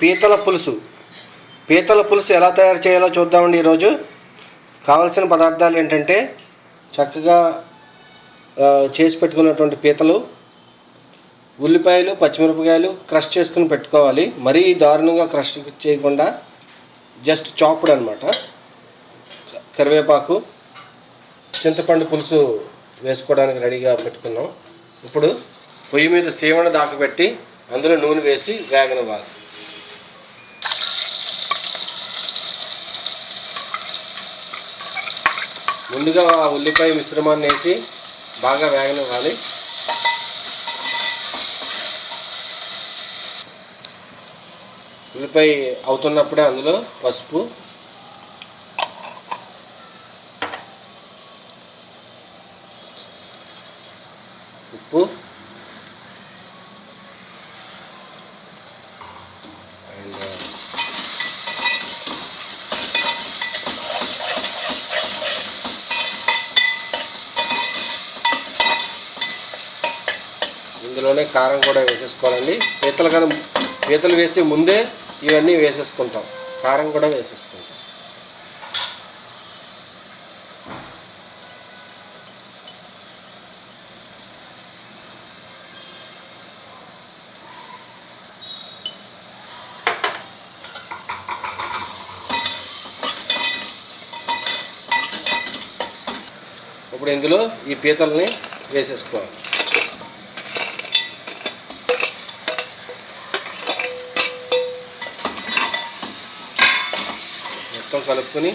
పీతల పులుసు. పీతల పులుసు ఎలా తయారు చేయాలో చూద్దామండి ఈరోజు. కావలసిన పదార్థాలు ఏంటంటే చక్కగా చేసి పెట్టుకున్నటువంటి పీతలు ఉల్లిపాయలు పచ్చిమిరపకాయలు క్రష్ చేసుకుని పెట్టుకోవాలి. మరీ దారుణంగా క్రష్ చేయకుండా జస్ట్ చాపుడ్ అనమాట కరివేపాకు చింతపండు పులుసు వేసుకోవడానికి రెడీగా పెట్టుకున్నాం. ఇప్పుడు పొయ్యి మీద సీవణ దాకబెట్టి అందులో నూనె వేసి వేగనివ్వాలి. ముందుగా ఆ ఉల్లిపాయ మిశ్రమాన్ని వేసి బాగా వేగనివ్వాలి. ఉల్లిపాయ అవుతున్నప్పుడే అందులో పసుపు ఉప్పు ఇందులోనే కారం కూడా వేసేసుకోవాలండి. పీతలు కానీ పీతలు వేసే ముందే ఇవన్నీ వేసేసుకుంటాం. కారం కూడా వేసేసుకుంటాం. ఇప్పుడు ఇందులో ఈ పీతల్ని వేసేసుకోవాలి. మొత్తం కలుపుకొని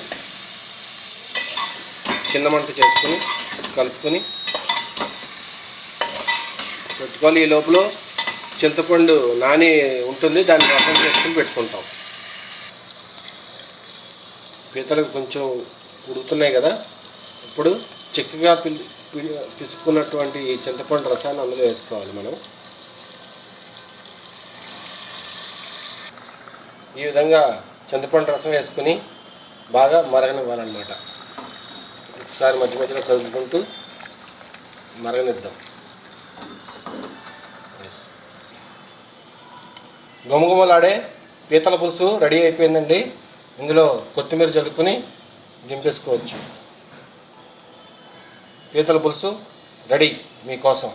చిన్న మంట చేసుకొని కలుపుకొని పెట్టుకోవాలి ఈ లోపల చింతపండు నాని ఉంటుంది దాన్ని రసం చేసుకుని పెట్టుకుంటాం. పీతలు కొంచెం ఉడుకుతున్నాయి కదా ఇప్పుడు చిక్కగా పిల్ పి- ఈ చింతపండు రసాన్ని అందులో వేసుకోవాలి మనం. ఈ విధంగా చింతపండు రసం వేసుకుని బాగా మరగనివ్వాలన్నమాట. ఒకసారి మధ్య మధ్యలో కలుపుకుంటూ మరగనిద్దాం. గుమగుమలాడే పీతల పులుసు రెడీ అయిపోయిందండి. ఇందులో కొత్తిమీర చల్లుకొని దింపేసుకోవచ్చు. పీతల పులుసు రెడీ మీకోసం.